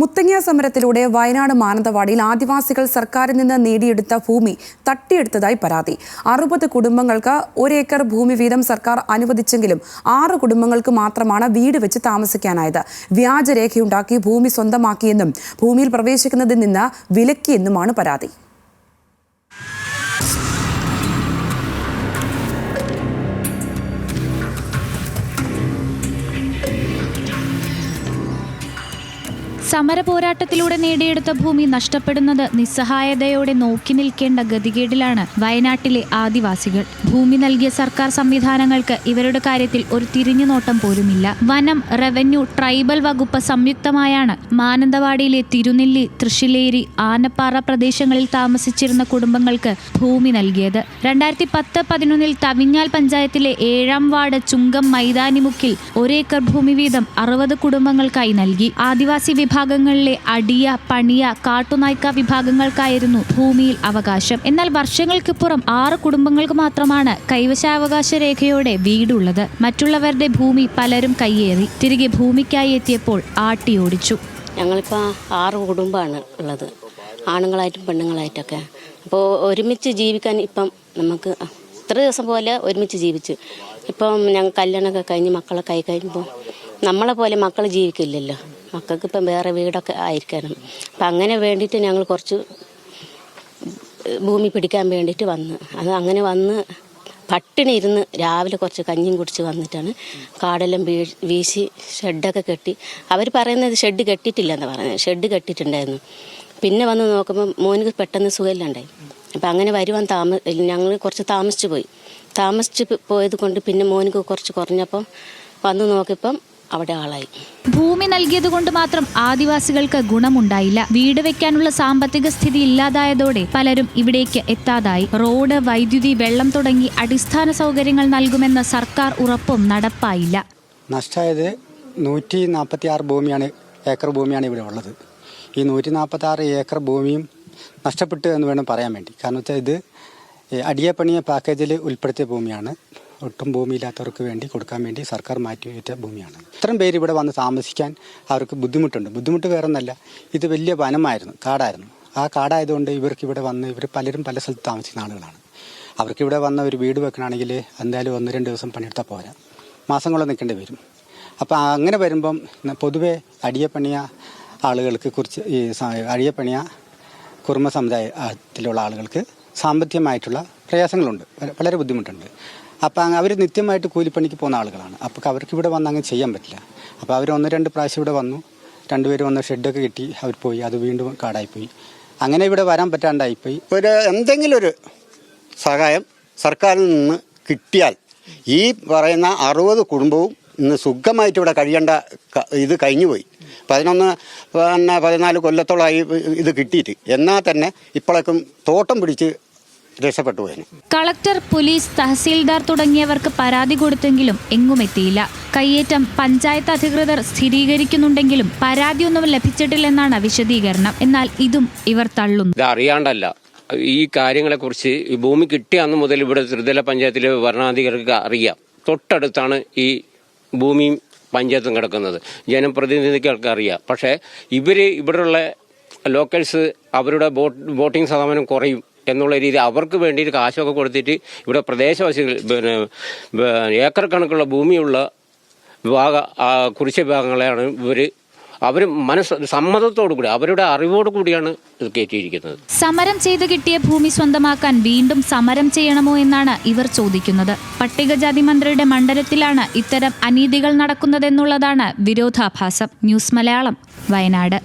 മുത്തങ്ങ സമരത്തിലൂടെ വയനാട് മാനന്തവാടിയിൽ ആദിവാസികൾ സർക്കാരിൽ നിന്ന് നേടിയെടുത്ത ഭൂമി തട്ടിയെടുത്തതായി പരാതി. അറുപത് കുടുംബങ്ങൾക്ക് ഒരേക്കർ ഭൂമി വീതം സർക്കാർ അനുവദിച്ചെങ്കിലും ആറ് കുടുംബങ്ങൾക്ക് മാത്രമാണ് വീട് വെച്ച് താമസിക്കാനായത്. വ്യാജരേഖയുണ്ടാക്കി ഭൂമി സ്വന്തമാക്കിയെന്നും ഭൂമിയിൽ പ്രവേശിക്കുന്നതിൽ നിന്ന് വിലക്കിയെന്നുമാണ് പരാതി. സമര പോരാട്ടത്തിലൂടെ നേടിയെടുത്ത ഭൂമി നഷ്ടപ്പെടുന്നത് നിസ്സഹായതയോടെ നോക്കി നിൽക്കേണ്ട ഗതികേടിലാണ് വയനാട്ടിലെ ആദിവാസികൾ. ഭൂമി നൽകിയ സർക്കാർ സംവിധാനങ്ങൾക്ക് ഇവരുടെ കാര്യത്തിൽ ഒരു തിരിഞ്ഞുനോട്ടം പോലുമില്ല. വനം റവന്യൂ ട്രൈബൽ വകുപ്പ് സംയുക്തമായാണ് മാനന്തവാടിയിലെ തിരുനെല്ലി തൃശ്ശിലേരി ആനപ്പാറ പ്രദേശങ്ങളിൽ താമസിച്ചിരുന്ന കുടുംബങ്ങൾക്ക് ഭൂമി നൽകിയത്. രണ്ടായിരത്തി പത്ത് പതിനൊന്നിൽ തവിഞ്ഞാൽ പഞ്ചായത്തിലെ ഏഴാം വാർഡ് ചുങ്കം മൈതാനിമുക്കിൽ ഒരേക്കർ ഭൂമി വീതം അറുപത് കുടുംബങ്ങൾക്കായി നൽകി. ആദിവാസി വിഭാഗങ്ങളിലെ അടിയ പണിയ കാട്ടുനായ്ക്ക വിഭാഗങ്ങൾക്കായിരുന്നു ഭൂമിയിൽ അവകാശം. എന്നാൽ വർഷങ്ങൾക്കിപ്പുറം ആറ് കുടുംബങ്ങൾക്ക് മാത്രമാണ് കൈവശാവകാശ രേഖയോടെ വീടുള്ളത്. മറ്റുള്ളവരുടെ ഭൂമി പലരും കയ്യേറി തിരികെ ഭൂമിക്കായി എത്തിയപ്പോൾ ആട്ടിയോടിച്ചു. ഞങ്ങളിപ്പോൾ ആറ് കുടുംബമാണ് ഉള്ളത്. ആണുങ്ങളായിട്ടും പെണ്ണുങ്ങളായിട്ടൊക്കെ. അപ്പോൾ ഒരുമിച്ച് ജീവിക്കാൻ ഇപ്പം നമുക്ക് ഇത്ര ദിവസം പോലെ ഒരുമിച്ച് ജീവിച്ചു. ഇപ്പം ഞങ്ങൾ കല്യാണമൊക്കെ കഴിഞ്ഞ് മക്കളൊക്കെ ആയി കഴിയുമ്പോൾ നമ്മളെ പോലെ മക്കൾ ജീവിക്കില്ലല്ലോ. മക്കൾക്ക് ഇപ്പം വേറെ വീടൊക്കെ ആയിരിക്കണം. അപ്പം അങ്ങനെ വേണ്ടിയിട്ട് ഞങ്ങൾ കുറച്ച് ഭൂമി പിടിക്കാൻ വേണ്ടിയിട്ട് വന്ന്. അത് അങ്ങനെ വന്ന് പട്ടിണി ഇരുന്ന് രാവിലെ കുറച്ച് കഞ്ഞിയും കുടിച്ച് വന്നിട്ടാണ് കാടെല്ലാം വീശി ഷെഡൊക്കെ കെട്ടി. അവർ പറയുന്നത് ഷെഡ് കെട്ടിയിട്ടില്ല എന്ന് പറയുന്നത്. ഷെഡ് കെട്ടിയിട്ടുണ്ടായിരുന്നു. പിന്നെ വന്ന് നോക്കുമ്പോൾ മോനിക്ക് പെട്ടെന്ന് സുഖമില്ലാണ്ടായി. അപ്പം അങ്ങനെ വരുവാൻ താമ ഞങ്ങൾ കുറച്ച് താമസിച്ച് പോയി. താമസിച്ച് പോയത് കൊണ്ട് പിന്നെ മോനിക്ക് കുറച്ച് കുറഞ്ഞപ്പം വന്ന് നോക്കിയപ്പം അവിടെ ആളായി. ഭൂമി നൽകിയതുകൊണ്ട് മാത്രം ആദിവാസികൾക്ക് ഗുണമുണ്ടായില്ല. വീട് വെക്കാനുള്ള സാമ്പത്തിക സ്ഥിതി ഇല്ലാതായതോടെ പലരും ഇവിടേക്ക് എത്താതായി. റോഡ് വൈദ്യുതി വെള്ളം തുടങ്ങി അടിസ്ഥാന സൗകര്യങ്ങൾ നൽകുമെന്ന സർക്കാർ ഉറപ്പും നടപ്പായില്ല. നഷ്ടമായത് നൂറ്റി നാൽപ്പത്തി ആറ് ഭൂമിയാണ് ഏക്കർ ഭൂമിയാണ് ഇവിടെ ഉള്ളത്. ഈ നൂറ്റി നാൽപ്പത്തി ആറ് ഏക്കർ ഭൂമിയും നഷ്ടപ്പെട്ടു എന്ന് വേണം പറയാൻ വേണ്ടി. കാരണം വെച്ചാൽ ഇത് അടിയപ്പണിയ പാക്കേജിൽ ഉൾപ്പെടുത്തിയ ഭൂമിയാണ്. ഒട്ടും ഭൂമിയില്ലാത്തവർക്ക് വേണ്ടി കൊടുക്കാൻ വേണ്ടി സർക്കാർ മാറ്റിവെച്ച ഭൂമിയാണ്. ഇത്രയും പേര് ഇവിടെ വന്ന് താമസിക്കാൻ അവർക്ക് ബുദ്ധിമുട്ടുണ്ട്. ബുദ്ധിമുട്ട് വേറെ ഒന്നല്ല ഇത് വലിയ വനമായിരുന്നു കാടായിരുന്നു. ആ കാടായതുകൊണ്ട് ഇവർക്ക് ഇവിടെ വന്ന് ഇവർ പലരും പല സ്ഥലത്ത് താമസിക്കുന്ന ആളുകളാണ്. അവർക്ക് ഇവിടെ വന്ന ഒരു വീട് വെക്കണമെങ്കിൽ എന്തായാലും ഒന്ന് രണ്ട് ദിവസം പണിയെടുത്താൽ പോരാ. മാസങ്ങളോ നിൽക്കേണ്ടി വരും. അപ്പോൾ അങ്ങനെ വരുമ്പം പൊതുവെ അടിയപ്പണിയ ആളുകൾക്ക് കുറിച്ച് ഈ അടിയപ്പണിയ കുറുമ സമുദായത്തിലുള്ള ആളുകൾക്ക് സാമ്പത്തികമായിട്ടുള്ള പ്രയാസങ്ങളുണ്ട്. വളരെ ബുദ്ധിമുട്ടുണ്ട്. അപ്പം അവർ നിത്യമായിട്ട് കൂലിപ്പണിക്ക് പോകുന്ന ആളുകളാണ്. അപ്പോൾ അവർക്ക് ഇവിടെ വന്ന് അങ്ങനെ ചെയ്യാൻ പറ്റില്ല. അപ്പോൾ അവർ ഒന്ന് രണ്ട് പ്രാവശ്യം ഇവിടെ വന്നു. രണ്ടുപേരും വന്ന് ഷെഡൊക്കെ കിട്ടി അവർ പോയി. അത് വീണ്ടും കാടായിപ്പോയി. അങ്ങനെ ഇവിടെ വരാൻ പറ്റാണ്ടായിപ്പോയി. ഒരു എന്തെങ്കിലും ഒരു സഹായം സർക്കാരിൽ നിന്ന് കിട്ടിയാൽ ഈ പറയുന്ന അറുപത് കുടുംബവും ഇന്ന് സുഖമായിട്ട് ഇവിടെ കഴിയേണ്ട ഇത് ഇത് കഴിഞ്ഞുപോയി. പതിനൊന്ന് പിന്നെ പതിനാല് കൊല്ലത്തോളമായി ഇത് കിട്ടിയിട്ട്. എന്നാൽ തന്നെ ഇപ്പോഴേക്കും തോട്ടം പിടിച്ച് രക്ഷപ്പെട്ടു പോയതിന് കളക്ടർ പോലീസ് തഹസീൽദാർ തുടങ്ങിയവർക്ക് പരാതി കൊടുത്തെങ്കിലും എങ്ങും എത്തിയില്ല. കയ്യേറ്റം പഞ്ചായത്ത് അധികൃതർ സ്ഥിരീകരിക്കുന്നുണ്ടെങ്കിലും പരാതിയൊന്നും ലഭിച്ചിട്ടില്ലെന്നാണ് വിശദീകരണം. എന്നാൽ ഇതും ഇവർ തള്ളുന്നു. ഇത് അറിയാണ്ടല്ല ഈ കാര്യങ്ങളെക്കുറിച്ച് ഈ ഭൂമി കിട്ടിയ അന്ന് മുതൽ ഇവിടെ ത്രിതല പഞ്ചായത്തിലെ ഭരണാധികാരികൾക്ക് അറിയാം. തൊട്ടടുത്താണ് ഈ ഭൂമിയും പഞ്ചായത്തും കിടക്കുന്നത്. ജനപ്രതിനിധികൾക്ക് അറിയാം. പക്ഷേ ഇവർ ഇവിടെയുള്ള ലോക്കൽസ് അവരുടെ ബോട്ട് വോട്ടിംഗ് ശതമാനം കുറയും. എന്നുള്ള രീതി അവർക്ക് വേണ്ടിയിട്ട് കാശൊക്കെ കൊടുത്തിട്ട് ഇവിടെ പ്രദേശവാസികൾ പിന്നെ ഏക്കർ കണക്കുള്ള ഭൂമിയുള്ള വിഭാഗ കുറിച്ച വിഭാഗങ്ങളെയാണ് ഇവർ അവർ മനസ്സ് സമ്മതത്തോടു കൂടി അവരുടെ അറിവോട് കൂടിയാണ് ഇത് കയറ്റിയിരിക്കുന്നത്. സമരം ചെയ്ത് കിട്ടിയ ഭൂമി സ്വന്തമാക്കാൻ വീണ്ടും സമരം ചെയ്യണമോ എന്നാണ് ഇവർ ചോദിക്കുന്നത്. പട്ടികജാതി മന്ത്രിയുടെ മണ്ഡലത്തിലാണ് ഇത്തരം അനീതികൾ നടക്കുന്നതെന്നുള്ളതാണ് വിരോധാഭാസം. ന്യൂസ് മലയാളം വയനാട്.